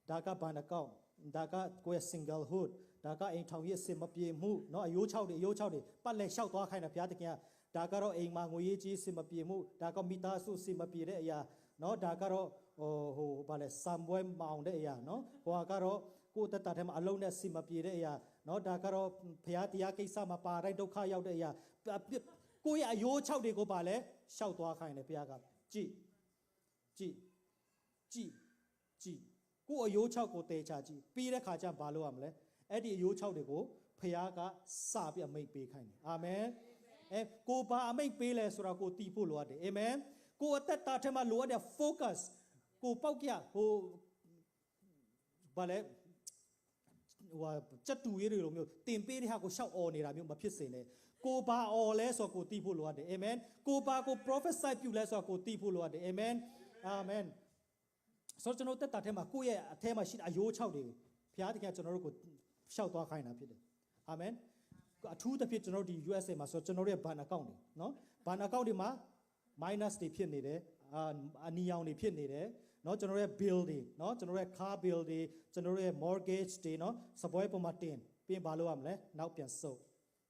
ဒါကဘာနှကောက်ဒါကကိုယ့် single hood ဒါကအိမ်ထောင်ရဲ့စင်မပြေမှုနော်အယိုး6တွေအယိုး6တွေပတ်လဲရှောက်သွားခိုင်းတယ်ဘုရားတခင်ကဒါကတော့အိမ်မှာငွေရေးကြီးစင်မပြေမှုဒါကမိသားစုစင်မပြေတဲ့အရာနော်ဒါကတော့ဟိုဟိုဘာလဲစံပွဲမောင်တဲ့အရာနော်ဟိုကတော့ကိုယ့်တက်တာထဲမှာအလုံးနဲ့စင်မပြေတဲ့အရာနော်ဒါကတော့ဘုရားတရားကိစ္စမှာပါတိုင်းဒုက္ခရောက်တဲ့အရာ ကိုယ့်ရဲ့အယိုး6တွေကိုပါလဲရှောက်သွားခိုင်းတယ်ဘုရားကကြည်ကြည်ကြည်ကြည်ကိုယ့်အယိုး6ကိုတေချာကြည်ပြီးတဲ့ခါကျဘာလုပ်ရမလဲအဲ့ဒီအယိုး6တွေကိုဘုရားကစပြီးအမိတ်ပေးခိုင်းတယ်အာမင်အဲကိုဘာအမိတ်ပေးလဲဆိုတာကိုတီးဖို့လိုအပ်တယ်အာမင်ကိုအသက်တာထဲမှာလိုအပ်တဲ့ focus ကိုပောက်ကြဟိုဘာလဲဟိုဟာစက်တူရေးတွေလိုမျိုးတင်ပေးတဲ့ဟာကိုရှောက်អော်နေတာမျိုးမဖြစ်စေနဲ့ ကိုဘာအော်လဲဆိုကိုသိဖို့လိုအပ်တယ်အာမင်ကိုဘာကို prophesy ပြုလဲဆိုကိုသိဖို့လိုအပ်တယ်အာမင်အာမင်ဆိုတော့ကျွန်တော်တက်တာထဲမှာကိုယ့်ရဲ့အထဲမှာရှိတဲ့အယိုး၆တွေကိုဘုရားသခင်ကကျွန်တော်တို့ကိုရှောက်သွားခိုင်းတာဖြစ်တယ်အာမင်အထူးသဖြင့်ကျွန်တော်တို့ဒီ USA မှာဆိုတော့ကျွန်တော်တို့ရဲ့ ban account တွေနော်။ ban account တွေမှာ minus တွေဖြစ်နေတယ်။အာအနီရောင်တွေဖြစ်နေတယ်။နော်ကျွန်တော်တို့ရဲ့ bill တွေနော်ကျွန်တော်တို့ရဲ့ car bill တွေကျွန်တော်တို့ရဲ့ mortgage တွေနော်စပွဲပေါ်မှာတင်ပြင်ဘာလုပ်ရမလဲ။နောက်ပြန်စုပ်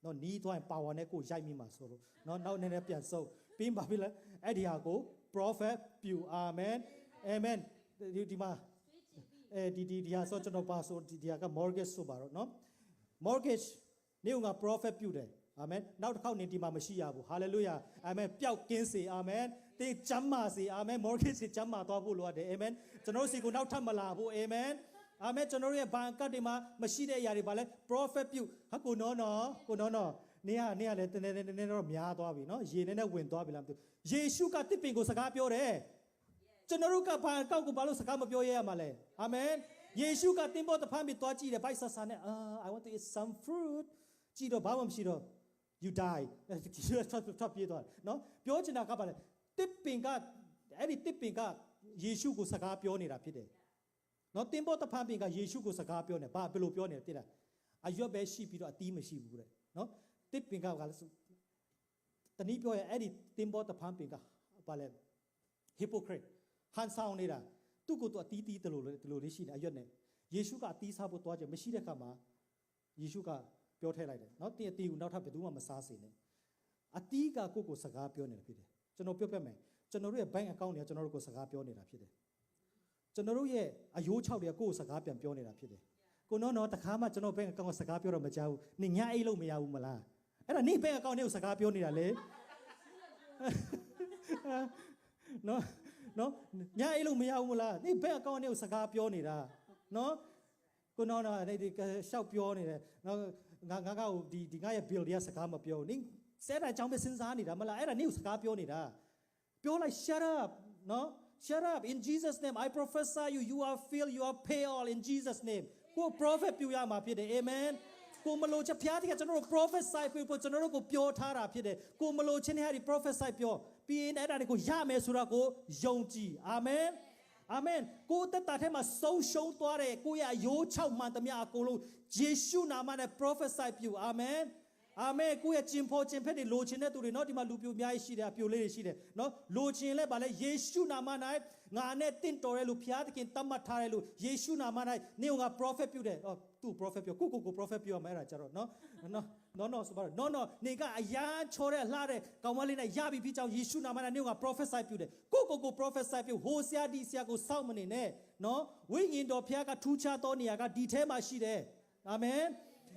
နော်နီးသွားရင်ပါဝါနဲ့ကိုရိုက်မိမှာဆိုလို့နော်နောက်နည်းနည်းပြန်ဆုပ်ပြီးပါပြီလဲအဲ့ဒီဟာကို prophet ပြူ amen amen ဒီဒီမှာအဲဒီဒီဒီဟာဆိုကျွန်တော်ပါဆိုဒီဒီဟာက mortgage ဆိုပါတော့နော် mortgage နေက prophet ပြူတယ်အာမင်နောက်တစ်ခေါက်နေဒီမှာမရှိရဘူးဟာလေလုယာအာမင်ပျောက်ကင်းစေအာမင်သင်ကျမ်းမာစေအာမင် mortgage ကျမ်းမာသွားဖို့လိုအပ်တယ်အာမင်ကျွန်တော်စီကိုနောက်ထပ်မလာဘူးအာမင် အာမင်ကျွန်တော်တို့ရဲ့ဘဏ်ကတ်တွေမှာမရှိတဲ့အရာတွေပါလဲ prophet ပြုဟာကိုနော်နော်ကိုနော်နော်နေရနေရလဲတနေ့တနေ့တော့များသွားပြီနော်ရေနဲ့နဲ့ဝင်သွားပြီလားမသိဘူးယေရှုကတစ်ပင်ကိုစကားပြောတယ်ကျွန်တော်တို့ကဘဏ်ကောက်ကိုဘာလို့စကားမပြောရရမှာလဲအာမင်ယေရှုကတင်းပေါ်တဖမ်းပြီးသွားကြည့်တယ်ဘိုက်ဆာဆာနဲ့အာ I want to eat some fruit ကြည့်တော့ဘာမှမရှိတော့ you die ထပ်ထပ်ပြေးသွားတယ်နော်ပြောချင်တာကပါလေတစ်ပင်ကအဲ့ဒီတစ်ပင်ကယေရှုကိုစကားပြောနေတာဖြစ်တယ် နော်တင်ပေါ်တဖန်ပင်ကယေရှုကိုစကားပြောနေဘာဘယ်လိုပြောနေလဲတိလားအရွက်ပဲရှိပြီးတော့အတီးမရှိဘူးတဲ့နော်တစ်ပင်ကကလည်းတနည်းပြောရင်အဲ့ဒီတင်ပေါ်တဖန်ပင်ကဘာလဲ hypocrite ဟန်ဆောင်နေတာသူ့ကိုယ်သူအတီးတီးတယ်လို့ဒီလိုလေးရှိနေအရွက်နဲ့ယေရှုကအတီးစားဖို့တွားကြမရှိတဲ့ခါမှာယေရှုကပြောထည့်လိုက်တယ်နော်တင်အတီးကိုနောက်ထပ်ဘယ်သူမှမစားစေနဲ့အတီးကကိုယ့်ကိုစကားပြောနေတာဖြစ်တယ်ကျွန်တော်ပြောပြမယ်ကျွန်တော်တို့ရဲ့ bank account တွေကကျွန်တော်တို့ကိုစကားပြောနေတာဖြစ်တယ် ကျွန်တော်တို့ရဲ့အယိုး6တွေကကိုယ့်ကိုစကားပြန်ပြောနေတာဖြစ်တယ်ကိုနော်နော်တခါမှကျွန်တော် bank account ကစကားပြောတော့မကြောက်ဘူးနေညအိတ်လို့မရဘူးမလားအဲ့ဒါနေ bank account တွေကိုစကားပြောနေတာလေနော်နော်ညအိတ်လို့မရဘူးမလားနေ bank account တွေကိုစကားပြောနေတာနော်ကိုနော်နော်ဒီရှောက်ပြောနေတယ်နော်ငါငါကဒီဒီငါရဲ့ bill တွေကစကားမပြောဘူးနင်းစဲတာအကြောင်းပဲစဉ်းစားနေတာမလားအဲ့ဒါနင့်ကိုစကားပြောနေတာပြောလိုက် shut up နော် shut up in Jesus name I prophesy you you are filled you are pay all in Jesus name ကို prophet ပြရမှာဖြစ်တယ် amen ကိုမလို့ချက်ဖျားတကကျွန်တော်တို့ prophesy ပြဖို့ကျွန်တော်တို့ကိုပြောထားတာဖြစ်တယ်ကိုမလို့ချင်းတဲ့ဟာဒီ prophesy ပြောပြီးရင်အဲ့ဒါတွေကိုရမယ်ဆိုတာကိုယုံကြည် amen အာမင်ကိုယ်တက်တာထဲမှာဆုံးရှုံးသွားတဲ့ကိုယ့်ရဲ့အယိုး6မှန်သမျှအကုန်လုံးယေရှုနာမနဲ့ prophesy ပြုအာမင် အာမင်ကိုယ့်ရဲ့ကျင်ဖို့ကျင်ဖက်တွေလိုချင်တဲ့သူတွေเนาะဒီမှာလူပြိုအများကြီးရှိတယ်အပြိုလေးတွေရှိတယ်เนาะလိုချင်လဲဗာလဲယေရှုနာမ၌ငါနဲ့တင့်တော်တဲ့လူဖျားသခင်တတ်မှတ်ထားတဲ့လူယေရှုနာမ၌နေငါ prophet ပြုတယ်အော်သူ prophet ပြောကိုကိုကို prophet ပြောမှာအဲ့ဒါကြတော့เนาะเนาะနော်နော်ဆိုပါတော့နော်နော်နေကအရန်ချောတဲ့လှတဲ့ကောင်မလေးနဲ့ရပြီဖြစ်ကြောင်းယေရှုနာမနဲ့နေက prophesy ပြုတယ်ကိုကိုကို prophesy ပြုဟိုဆရာဒီဆရာကိုစောင့်မနေနဲ့နော်ဝိညာဉ်တော်ဖခင်ကထူးခြားသောနေရာကဒီထဲမှာရှိတယ်အာမင်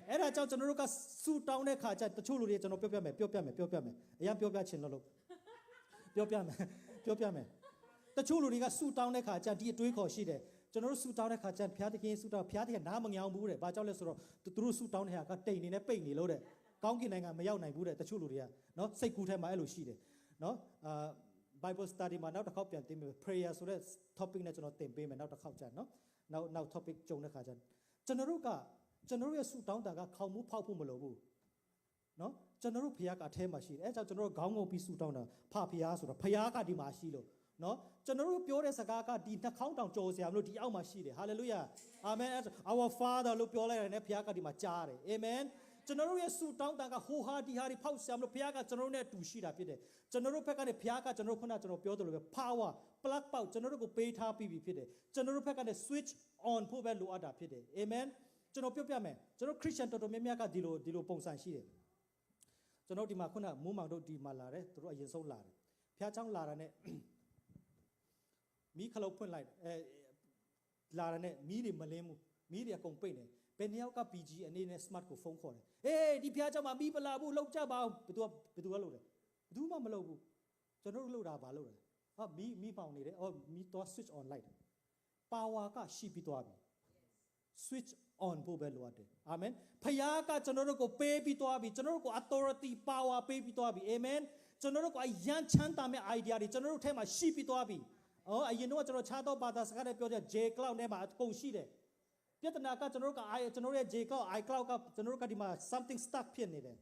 အဲ့ဒါကြောင့်ကျွန်တော်တို့ကဆူတောင်းတဲ့ခါကျတချို့လူတွေကျွန်တော်ပြောပြမယ်ပြောပြမယ်ပြောပြမယ်အရင်ပြောပြချင်လို့လို့ပြောပြမယ်ပြောပြမယ်တချို့လူတွေကဆူတောင်းတဲ့ခါကျဒီအတွေးခေါ်ရှိတယ်ကျွန်တော်တို့ဆူတောင်းတဲ့ခါကျရင်ဘုရားသခင်ဆူတောင်းဘုရားသခင်နားမငြောင်ဘူးတဲ့ဘာကြောင့်လဲဆိုတော့သူတို့ဆူတောင်းတဲ့ဟာကတိတ်နေနဲ့ပိတ်နေလို့တဲ့ကောင်းကင်နိုင်ငံမရောက်နိုင်ဘူးတဲ့တချို့လူတွေကနော်စိတ်ကူးထဲမှာအဲ့လိုရှိတယ်နော်အာ Bible study မှာနောက်တစ်ခေါက်ပြန်သင်မယ် prayer ဆိုတဲ့ topic နဲ့ကျွန်တော်သင်ပေးမယ်နောက်တစ်ခေါက်ကြာနော်နောက်နောက် topic ကြုံတဲ့ခါကျရင်ကျွန်တော်တို့က ကျွန်တော်တို့ရဲ့ဆူတောင်းတာကခေါင်းမူးဖောက်ဖို့မလိုဘူးနော်ကျွန်တော်တို့ဖခင်ကအထဲမှာရှိတယ်အဲကြောင့်ကျွန်တော်တို့ခေါင်းငုံပြီးဆူတောင်းတာဖဖခင်ဆိုတော့ဖခင်ကဒီမှာရှိလို့နော်ကျွန်တော်တို့ပြောတဲ့စကားကဒီနှာခေါင်းတောင်ကြော်စရာမလို့ဒီအောက်မှာရှိတယ်ဟာလေလုယာအာမင် our father လို့ပြောလိုက်ရတယ်နဲ့ဖခင်ကဒီမှာကြားတယ်အာမင်ကျွန်တော်တို့ရဲ့ဆူတောင်းတာကဟိုဟာဒီဟာဒီဖောက်ဆရာမလို့ဖခင်ကကျွန်တော်တို့နဲ့အတူရှိတာဖြစ်တယ်ကျွန်တော်တို့ဘက်ကနေဖခင်ကကျွန်တော်တို့ခုနကျွန်တော်ပြောသလိုပဲ power plug ပေါက်ကျွန်တော်တို့ကိုပေးထားပြီးပြီဖြစ်တယ်ကျွန်တော်တို့ဘက်ကနေ switch on ဖို့ပဲလိုအပ်တာဖြစ်တယ်အာမင် ကျွန်တော်ပြောပြမယ်ကျွန်တော်ခရစ်ယာန်တော်တော်များများကဒီလိုဒီလိုပုံစံရှိတယ်ကျွန်တော်ဒီမှာခုနမိုးမောင်တို့ဒီမှာလာတယ်သူတို့အရင်ဆုံးလာတယ်ဖျားချောင်းလာတာနဲ့မီးခလုတ်ဖွင့်လိုက်အဲလာတာနဲ့မီးတွေမလင်းဘူးမီးတွေအကုန်ပိတ်နေဘယ်နှစ်ယောက်က PG အနေနဲ့ smart ကိုဖုန်းခေါ်တယ်ဟေးဒီဖျားချောင်းမှာမီးပလာဘူးလောက်ကြပါအောင်ဘယ်သူကဘယ်သူကလုပ်တယ်ဘယ်သူမှမလုပ်ဘူးကျွန်တော်တို့လုပ်တာဘာလုပ်လဲဟာမီးမီးပေါင်နေတယ်အော်မီးတော့ switch on လိုက်တယ် power ကရှိပြီးသွားပြီ switch on ဖို့ပဲလိုအပ်တယ်အာမင်ဖခင်ကကျွန်တော်တို့ကိုပေးပြီးသွားပြီကျွန်တော်တို့ကို authority power ပေးပြီးသွားပြီအာမင်ကျွန်တော်တို့ကိုအယံချမ်းသာမဲ့ idea တွေကျွန်တော်တို့ထဲမှာရှိပြီးသွားပြီအော်အရင်တော့ကျွန်တော်ခြားသောဘာသာစကားနဲ့ပြောတဲ့ J cloud နဲ့မှာအကုန်ရှိတယ်ပြဿနာကကျွန်တော်တို့က i ကျွန်တော်တို့ရဲ့ J cloud i cloud ကကျွန်တော်တို့ကဒီမှာ something stuck ဖြစ်နေတယ်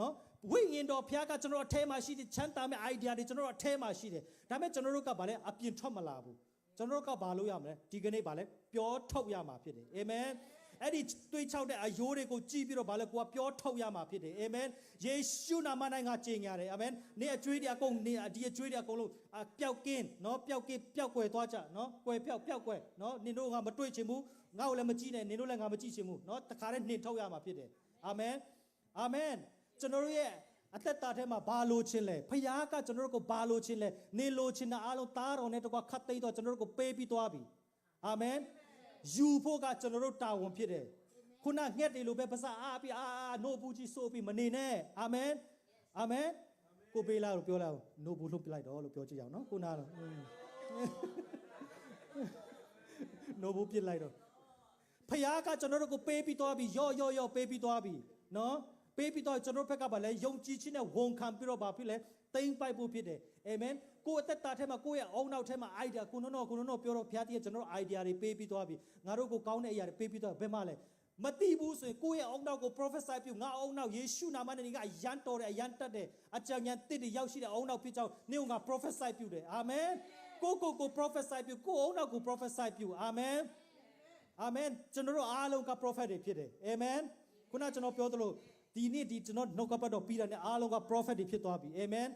နော်ဝိညာဉ်တော်ဖခင်ကကျွန်တော်တို့အထဲမှာရှိတဲ့ချမ်းသာမဲ့ idea တွေကျွန်တော်တို့အထဲမှာရှိတယ်ဒါပေမဲ့ကျွန်တော်တို့ကဗာလဲအပြင်ထွက်မလာဘူးကျွန်တော်တို့ကဘာလုပ်ရမလဲဒီကနေ့ဗာလဲပြောထုတ်ရမှာဖြစ်တယ်အာမင် အဲ့ဒီတွေးချောက်တဲ့အယိုးတွေကိုကြည့်ပြီးတော့ဗာလဲကိုကပြောထုတ်ရမှာဖြစ်တယ်အာမင်ယေရှုနာမ၌ငါကြင်ရတယ်အာမင်နေ့အကျွေးတွေအကုန်နေ့ဒီအကျွေးတွေအကုန်လုံးအပျောက်ကင်းနော်ပျောက်ကင်းပျောက်ကွယ်သွားကြနော်ကွယ်ပျောက်ပျောက်ကွယ်နော်နင်တို့ကမတွေ့ချင်ဘူးငါ့ကိုလည်းမကြည့်နဲ့နင်တို့လည်းငါမကြည့်ချင်ဘူးနော်တခါတည်းနှင်ထုတ်ရမှာဖြစ်တယ်အာမင်အာမင်ကျွန်တော်တို့ရဲ့အသက်တာထဲမှာဘာလိုချင်လဲဖခင်ကကျွန်တော်တို့ကိုဘာလိုချင်လဲနေလိုချင်တာအားလုံးသားတော်နဲ့တကွာခတ်သိမ်းတော့ကျွန်တော်တို့ကိုပေးပြီးသွားပြီအာမင် ယူဖို့ကကျွန်တော်တို့တာဝန်ဖြစ်တယ်ခုနငှက်တွေလိုပဲပါစားအားပြီးအာနိုဘူးကြီးဆိုပြီးမနေနဲ့အာမင်အာမင်ကိုပေးလာလို့ပြောလိုက်အောင်နိုဘူးလှုပ်ပြလိုက်တော့လို့ပြောကြည့်အောင်နော်ခုနကတော့နိုဘူးပြစ်လိုက်တော့ဖခင်ကကျွန်တော်တို့ကိုပေးပြီးသွားပြီရော့ရော့ရော့ပေးပြီးသွားပြီနော်ပေးပြီးတော့ကျွန်တော်တို့ဘက်ကပါလဲယုံကြည်ခြင်းနဲ့ဝန်ခံပြီးတော့ပါဖြစ်လဲတိမ့်ပိုက်ဖို့ဖြစ်တယ်အာမင် ကိုယ့်အသက်တာထဲမှာကိုယ့်ရဲ့အုံနောက်ထဲမှာ idea ကိုနော်နော်ကိုနော်နော်ပြောတော့ဖခင်တည်းကျွန်တော်တို့ idea တွေပေးပြီးသွားပြီငါတို့ကိုကောင်းတဲ့အရာတွေပေးပြီးသွားဘယ်မှလဲမတိဘူးဆိုရင်ကိုယ့်ရဲ့အုံနောက်ကို prophesy ပြုငါအုံနောက်ယေရှုနာမနဲ့နေကအယံတော်တယ်အယံတက်တယ်အကြံဉာဏ်တစ်တွေရောက်ရှိတဲ့အုံနောက်ဖြစ်ကြောင်းနေက prophesy ပြုတယ်အာမင်ကိုကိုကို prophesy ပြုကိုအုံနောက်ကို prophesy ပြုအာမင်အာမင်ကျွန်တော်တို့အားလုံးက prophet တွေဖြစ်တယ်အာမင်ခုနကျွန်တော်ပြောသလိုဒီနေ့ဒီကျွန်တော်နှုတ်ကပတ်တော်ပြီးတာနဲ့အားလုံးက prophet တွေဖြစ်သွားပြီအာမင်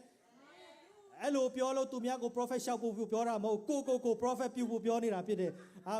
အဲ့လိုပြောလို့သူများကို prophet ရှောက်ဖို့ပြောတာမဟုတ်ကိုကိုကို prophet ပြုဖို့ပြောနေတာဖြစ်တယ်အာ